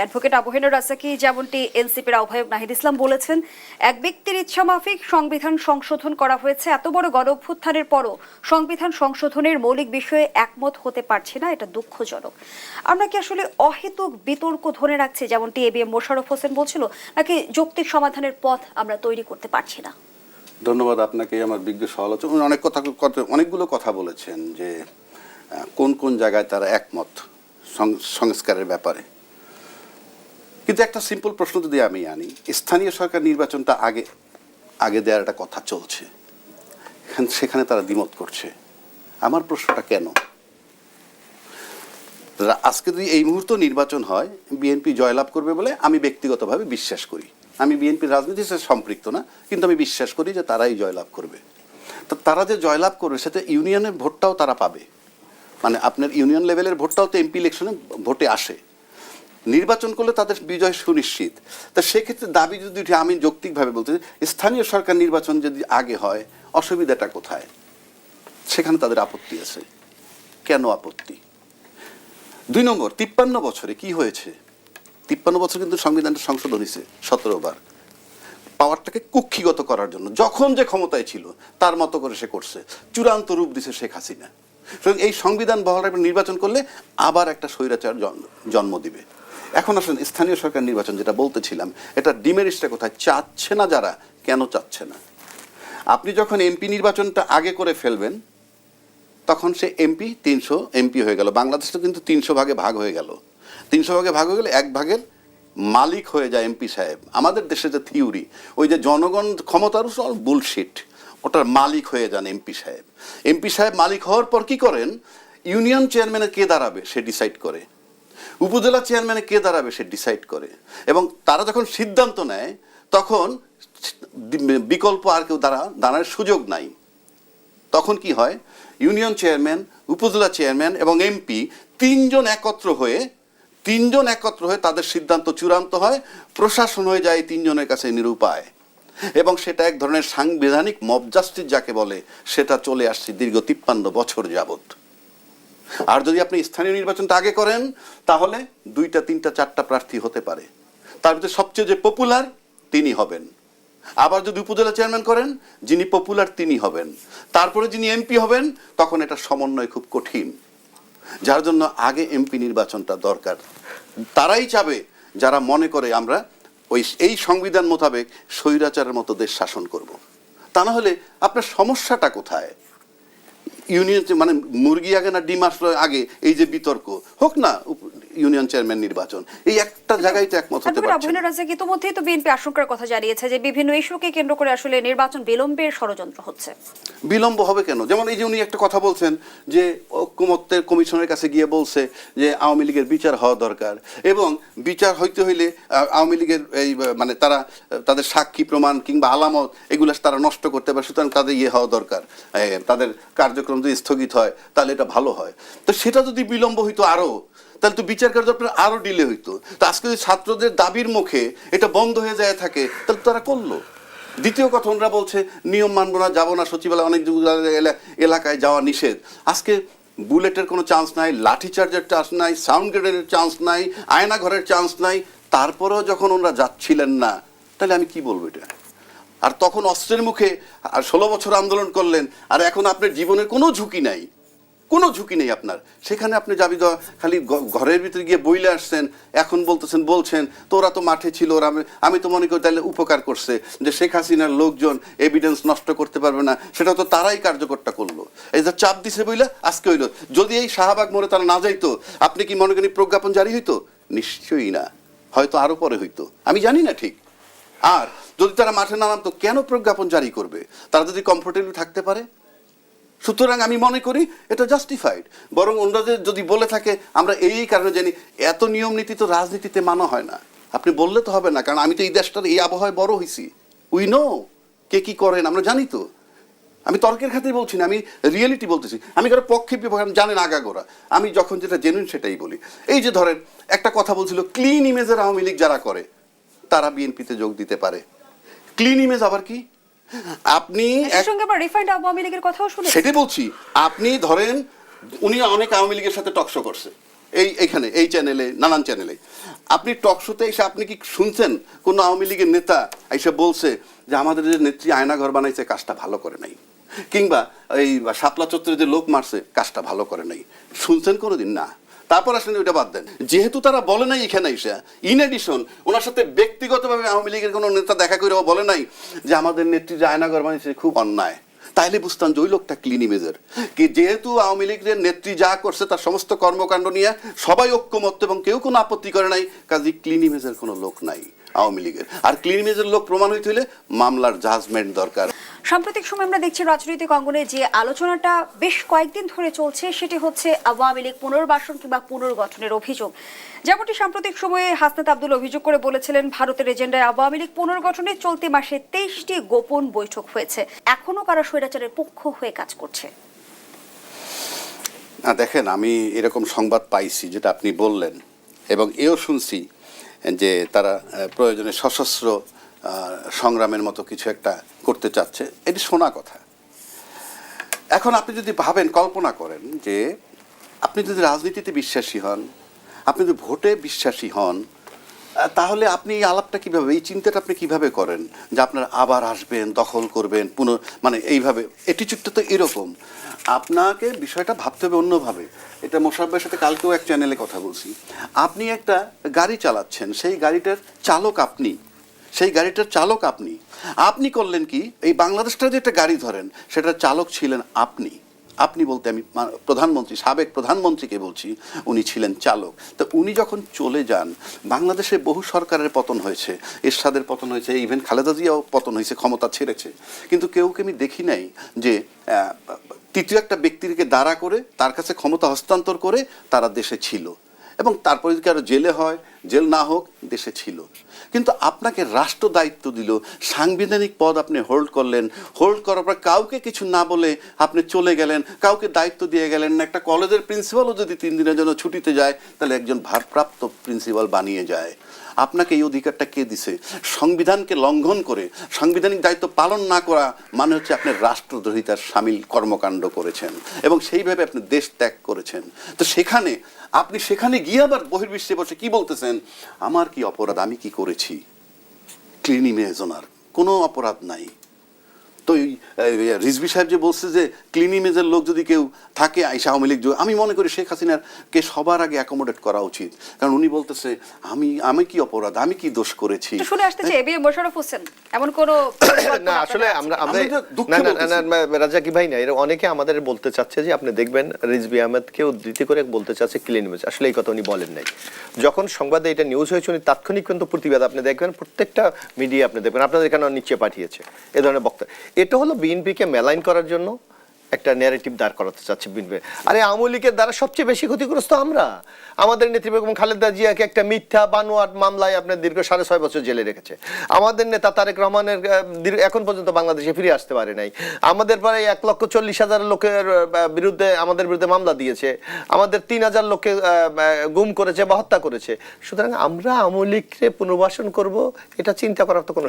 Advocate আবহিনুর রাজাকি যেমনটি এনসিপির আহ্বায়ক নাহিদ ইসলাম বলেছেন, এক ব্যক্তির ইচ্ছা মাফিক সংবিধান সংশোধন করা হয়েছে। এত বড় গণ অভ্যুত্থানের পরও সংবিধান সংশোধনের মৌলিক বিষয়ে একমত হতে পারছে না, এটা দুঃখজনক। আমরা কি আসলে অহেতুক বিতর্ক ধরে রাখছি, যেমনটি A B M Mosharraf Hossain বলছিল, নাকি যৌক্তিক সমাধানের পথ আমরা তৈরি করতে পারছি না? ধন্যবাদ আপনাকে, আমার বিজ্ঞ সমালোচক। অনেক কথা অনেকগুলো কথা বলেছেন যে কোন কোন জায়গায় তারা একমত সংস্কারের ব্যাপারে। কিন্তু একটা সিম্পল প্রশ্ন যদি আমি আনি, স্থানীয় সরকার নির্বাচনটা আগে আগে দেওয়ার একটা কথা চলছে। সেখানে তারা দ্বিমত করছে। আমার প্রশ্নটা কেন? আজকে যদি এই মুহূর্ত নির্বাচন হয়, বিএনপি জয়লাভ করবে বলে আমি ব্যক্তিগতভাবে বিশ্বাস করি। আমি বিএনপির রাজনীতির সাথে সম্পৃক্ত না, কিন্তু আমি বিশ্বাস করি যে তারাই জয়লাভ করবে। তো তারা যে জয়লাভ করবে, সেটা ইউনিয়নের ভোটটাও তারা পাবে। মানে আপনার ইউনিয়ন লেভেলের ভোটটাও তো এমপি ইলেকশনে ভোটে আসে। নির্বাচন করলে তাদের বিজয় সুনিশ্চিত। তা সেক্ষেত্রে দাবি যদি উঠে, আমি যৌক্তিকভাবে বলতে স্থানীয় সরকার নির্বাচন যদি আগে হয়, অসুবিধাটা কোথায়? সেখানে তাদের আপত্তি আছে। কেন আপত্তি? দুই নম্বর, তিপ্পান্ন বছরে কি হয়েছে? তিপ্পান্ন বছর কিন্তু সংবিধানটা সংশোধন হয়েছে, সতেরো বার। পাওয়ারটাকে কুক্ষিগত করার জন্য, যখন যে ক্ষমতায় ছিল, তার মতো করে সে করছে। চূড়ান্ত রূপ দিছে শেখ হাসিনা। এই সংবিধান বহাল নির্বাচন করলে আবার একটা স্বৈরাচার জন্ম দিবে। এখন আসলে স্থানীয় সরকার নির্বাচন যেটা বলতেছিলাম, এটা ডিমেরিসটা কোথায়? চাচ্ছে না যারা, কেন চাচ্ছে না? আপনি যখন এমপি নির্বাচনটা আগে করে ফেলবেন, তখন সে এমপি তিনশো এমপি হয়ে গেল। বাংলাদেশটা কিন্তু তিনশো ভাগে ভাগ হয়ে গেল। তিনশো ভাগে ভাগ হয়ে গেলে এক ভাগের মালিক হয়ে যায় এমপি সাহেব। আমাদের দেশে যে থিওরি, ওই যে জনগণ ক্ষমতার সব বুলশিট ওটার মালিক হয়ে যান এমপি সাহেব। এমপি সাহেব মালিক হওয়ার পর কি করেন? ইউনিয়ন চেয়ারম্যানে কে দাঁড়াবে, সে ডিসাইড করে। উপজেলা চেয়ারম্যানে কে দাঁড়াবে সে ডিসাইড করে। এবং তারা যখন সিদ্ধান্ত নেয়, তখন বিকল্প আর কেউ দাঁড়া দাঁড়ানোর সুযোগ নাই। তখন কি হয়? ইউনিয়ন চেয়ারম্যান, উপজেলা চেয়ারম্যান এবং এমপি তিনজন একত্র হয়ে তিনজন একত্র হয়ে তাদের সিদ্ধান্ত চূড়ান্ত হয়। প্রশাসন হয়ে যায় তিনজনের কাছে নিরুপায়। এবং সেটা এক ধরনের সাংবিধানিক মব জাস্টিস যাকে বলে, সেটা চলে আসছে দীর্ঘ তিপ্পান্ন বছর যাবত আর যদি আপনি স্থানীয় নির্বাচনটা আগে করেন, তাহলে দুইটা, তিনটা, চারটা প্রার্থী হতে পারে। তার ভিতরে সবচেয়ে যে পপুলার তিনি হবেন। আবার যদি উপজেলা চেয়ারম্যান করেন, যিনি পপুলার তিনি হবেন। তারপরে যিনি এমপি হবেন, তখন এটা সমন্বয় খুব কঠিন। যার জন্য আগে এমপি নির্বাচনটা দরকার। তারাই চাবে, যারা মনে করে আমরা ওই, এই সংবিধান মোতাবেক স্বৈরাচারের মতো দেশ শাসন করব। তা না হলে আপনার সমস্যাটা কোথায়? ইউনিয়ন মানে মুরগি আগে না ডিম আসলো আগে? এই যে বিতর্ক। হোক না ইউনিয়ন চেয়ারম্যান নির্বাচন। এই একটা জায়গায় তো একমত হতে পারছে না। আবহিনুর রাজাক ইতিমধ্যেই তো বিএনপি আশঙ্কার কথা জানিয়েছে যে বিভিন্ন ইস্যুকে কেন্দ্র করে আসলে নির্বাচন বিলম্বের ষড়যন্ত্র হচ্ছে। বিলম্ব হবে কেন? যেমন এই যে উনি একটা কথা বলছেন যে ঐক্যমত্যের কমিশনের কাছে গিয়ে বলছে যে আওয়ামী লীগের বিচার হওয়া দরকার এবং বিচার হইতে হইলে আওয়ামী লীগের এই মানে তারা তাদের সাক্ষী প্রমাণ কিংবা আলামত এগুলো তারা নষ্ট করতে পারে সুতরাং তাদের ইয়ে হওয়া দরকার। তাদের কার্যক্রম যদি স্থগিত হয় তাহলে এটা ভালো হয়। তো সেটা যদি বিলম্ব হইতো আরও তাহলে তো বিচার কার্য আপনার আরও ডিলে হইতো। তো আজকে যদি ছাত্রদের দাবির মুখে এটা বন্ধ হয়ে যায় থাকে, তাহলে তারা করল। দ্বিতীয় কথা ওনারা বলছে, নিয়ম মানবো না, যাব না, সচিবালয় অনেক এলা- এলাকায় যাওয়া নিষেধ। আজকে বুলেটের কোনো চান্স নাই, লাঠি চার্জের চান্স নাই সাউন্ড গ্রেডের চান্স নাই, আয়না ঘরের চান্স নাই। তারপরেও যখন ওনারা যাচ্ছিলেন না, তাহলে আমি কি বলব এটা? আর তখন অস্ত্রের মুখে আর ষোলো বছর আন্দোলন করলেন, আর এখন আপনার জীবনের কোনো ঝুঁকি নাই। কোনো ঝুঁকি নেই আপনার। সেখানে আপনি যাবি খালি ঘরের ভিতরে গিয়ে বইলে আসছেন, এখন বলতেছেন, বলছেন, তো ওরা তো মাঠে ছিল, ওরা আমি- আমি তো মনে করি তাহলে উপকার করছে যে শেখ হাসিনার লোকজন এভিডেন্স নষ্ট করতে পারবে না। সেটা তো তারাই কার্যকরটা করল। এই যে চাপ দিছে বইলা, আজকে হইল। যদি এই শাহবাগ মোড়ে তারা না যাইতো, আপনি কি মনে করেন প্রজ্ঞাপন জারি হইতো? নিশ্চয়ই না। হয়তো আরও পরে হইতো। আমি জানি না ঠিক। আর যদি তারা মাঠে না নামতো, কেন প্রজ্ঞাপন জারি করবে? তারা যদি কমফোর্টেবল থাকতে পারে? সুতরাং আমি মনে করি এটা জাস্টিফাইড বরং ওনাদের যদি বলে থাকে, আমরা এই কারণে জানি, এত নিয়ম নীতি তো রাজনীতিতে মানা হয় না। আপনি বললে তো হবে না, কারণ আমি তো এই দেশটার এই আবহাওয়ায় বড় হয়েছি উই নো কে কি করেন, আমরা জানি তো। আমি তর্কের খাতেই বলছি না, আমি রিয়েলিটি বলতেছি। আমি কারও পক্ষে আমি জানেন আগাগোড়া। আমি যখন যেটা জেনুইন সেটাই বলি। এই যে ধরেন, একটা কথা বলছিল ক্লিন ইমেজের আওয়ামী লীগ যারা করে, তারা বিএনপিতে যোগ দিতে পারে। ক্লিন ইমেজ আবার কি? আপনি এক সঙ্গে আবার রিফাইন্ড আওয়ামী লীগের কথাও শুনেছি। সেটাই বলছি। আপনি ধরেন উনি অনেক আওয়ামী লীগের সাথে টকশো করছে। এই এখানে এই চ্যানেলে নানান চ্যানেলে আপনি টক শোতে এসে আপনি কি শুনছেন? কোন আওয়ামী লীগের নেতা এসে বলছে যে আমাদের যে নেত্রী আয়না ঘর বানাইছে কাজটা ভালো করে নাই। কিংবা এই শাপলা চত্বরে যে লোক মারছে কাজটা ভালো করে নাই। শুনছেন কোনোদিন? না। তারপর আসলে ওইটা বাদ দেন। যেহেতু তারা বলে নাই এখানে এসে ইন এডিশন ওনার সাথে ব্যক্তিগতভাবে আওয়ামী লীগের কোনো নেতা দেখা করে বলে নাই যে আমাদের নেত্রী আয়নাগর বানিয়েছে খুব অন্যায়। তাইলে বুঝতাম যে ওই লোকটা ক্লিন ইমেজের কি যেহেতু আওয়ামী লীগের নেত্রী যা করছে তার সমস্ত কর্মকাণ্ড নিয়ে সবাই ঐক্যমত্য এবং কেউ কোনো আপত্তি করে নাই, কাজে ক্লিন ইমেজের কোনো লোক নাই আওয়ামী লীগের। আর ক্লিন ইমেজের লোক প্রমাণ হইতে হলে মামলার জাজমেন্ট দরকার। সাম্প্রতিক সময় আমরা দেখছি রাজনৈতিক অঙ্গনে যে আলোচনাটা বেশ কয়েকদিন ধরে চলছে, সেটি হচ্ছে আওয়ামী লীগ পুনর্বাসন কিংবা পুনর্গঠনের অভিযোগ। যেমনটি সাম্প্রতিক সময়ে হাসনাত আব্দুল অভিযোগ করে বলেছিলেন, ভারতের এজেন্ডায় আওয়ামী লীগ পুনর্গঠনে চলতি মাসে তেইশটি গোপন বৈঠক হয়েছে। এখনও কারা স্বৈরাচারের পক্ষ হয়ে কাজ করছে? না, দেখেন, আমি এরকম সংবাদ পাইছি যেটা আপনি বললেন এবং এও শুনছি যে তারা প্রয়োজনে সশস্ত্র সংগ্রামের মতো কিছু একটা করতে চাচ্ছে, এটি শোনা কথা। এখন আপনি যদি ভাবেন, কল্পনা করেন যে আপনি যদি রাজনীতিতে বিশ্বাসী হন, আপনি যদি ভোটে বিশ্বাসী হন তাহলে আপনি এই আলাপটা কীভাবে, এই চিন্তাটা আপনি কীভাবে করেন যে আপনার আবার আসবেন, দখল করবেন পুনঃ মানে এইভাবে? এটিচিউডটা তো এরকম। আপনাকে বিষয়টা ভাবতে হবে অন্যভাবে। এটা মোশারফের সাথে কালকেও এক চ্যানেলে কথা বলছি। আপনি একটা গাড়ি চালাচ্ছেন, সেই গাড়িটার চালক আপনি। সেই গাড়িটার চালক আপনি। আপনি করলেন কি, এই বাংলাদেশটা যে একটা গাড়ি ধরেন, সেটার চালক ছিলেন আপনি। আপনি বলতে আমি প্রধানমন্ত্রী, সাবেক প্রধানমন্ত্রীকে বলছি, উনি ছিলেন চালক। তো উনি যখন চলে যান, বাংলাদেশে বহু সরকারের পতন হয়েছে, এরশাদের পতন হয়েছে, ইভেন খালেদা জিয়াও পতন হয়েছে, ক্ষমতা ছেড়েছে। কিন্তু কেউকে আমি দেখি নাই যে তৃতীয় একটা ব্যক্তিকে দাঁড়া করে, তার কাছে ক্ষমতা হস্তান্তর করে তারা দেশে ছিল। এবং তারপরে যদি আরও জেলে হয় জেল না হোক, দেশে ছিল। কিন্তু আপনাকে রাষ্ট্র দায়িত্ব দিল। সাংবিধানিক পদ আপনি হোল্ড করলেন। হোল্ড করার পর কাউকে কিছু না বলে আপনি চলে গেলেন। কাউকে দায়িত্ব দিয়ে গেলেন একটা কলেজের প্রিন্সিপালও যদি তিন দিনের জন্য ছুটিতে যায়, তাহলে একজন ভারপ্রাপ্ত প্রিন্সিপাল বানিয়ে যায়। আপনাকে এই অধিকারটা কে দিছে? সংবিধানকে লঙ্ঘন করে, সাংবিধানিক দায়িত্ব পালন না করা মানে হচ্ছে আপনি রাষ্ট্রদ্রোহিতার সামিল কর্মকাণ্ড করেছেন। এবং সেইভাবে আপনি দেশ ত্যাগ করেছেন। তো সেখানে, আপনি সেখানে গিয়ে আবার বহির্বিশ্বে বসে কি বলতেছেন? আমার কি অপরাধ? আমি কি করেছি? ক্লিনি মেহজনার কোনো অপরাধ নাই। তো রিজভি সাহেব যে বলছে যে ক্লিন ইমেজের লোক যদি কেউ থাকে আইসা আওয়ামী লীগ যোগ- আমি মনে করি শেখ হাসিনার কে সবার আগে অ্যাকোমোডেট করা উচিত। কারণ উনি বলতেছে আমি আমি কি অপরাধ? আমি কি দোষ করেছি? শুনে আসতে চাই এ বি মোশাররফ হোসেন। এমন কোনো না আসলে আমরা আমরা দুঃখে না না না। না রাজাকি ভাই না এর অনেকে আমাদের বলতে চাচ্ছে যে আপনি দেখবেন রিজবি আহমেদকে উদ্ধৃতি করে বলতে চাচ্ছে ক্লিন ইমেজ আসলে এই কথা উনি বলেন নাই। যখন সংবাদে এটা নিউজ হয়েছে উনি তাৎক্ষণিক কিন্তু প্রতিবাদ আপনি দেখবেন প্রত্যেকটা মিডিয়া আপনি দেখবেন। আপনাদের এখানে নিচে পাঠিয়েছে। এ ধরনের বক্তব্য। এটা হলো বিএনপিকে মেলাইন করার জন্য একটা ন্যারেটিভ দাঁড় করাতে চাচ্ছে বিএনপি। আরে আওয়ামী লীগের দ্বারা সবচেয়ে বেশি ক্ষতিগ্রস্ত আমরা। আমাদের নেত্রী বেগম খালেদা জিয়াকে একটা মিথ্যা বানোয়াট মামলায় আপনার দীর্ঘ সাড়ে ছয় বছর জেলে রেখেছে। আমাদের নেতা তারেক রহমানের এখন পর্যন্ত বাংলাদেশে ফিরে আসতে পারে নাই। আমাদের প্রায় এক লক্ষ চল্লিশ হাজার লোকের বিরুদ্ধে আমাদের বিরুদ্ধে মামলা দিয়েছে। আমাদের তিন হাজার লোককে গুম করেছে বা হত্যা করেছে। সুতরাং আমরা আওয়ামী লীগকে পুনর্বাসন করব, এটা চিন্তা করার তো কোনো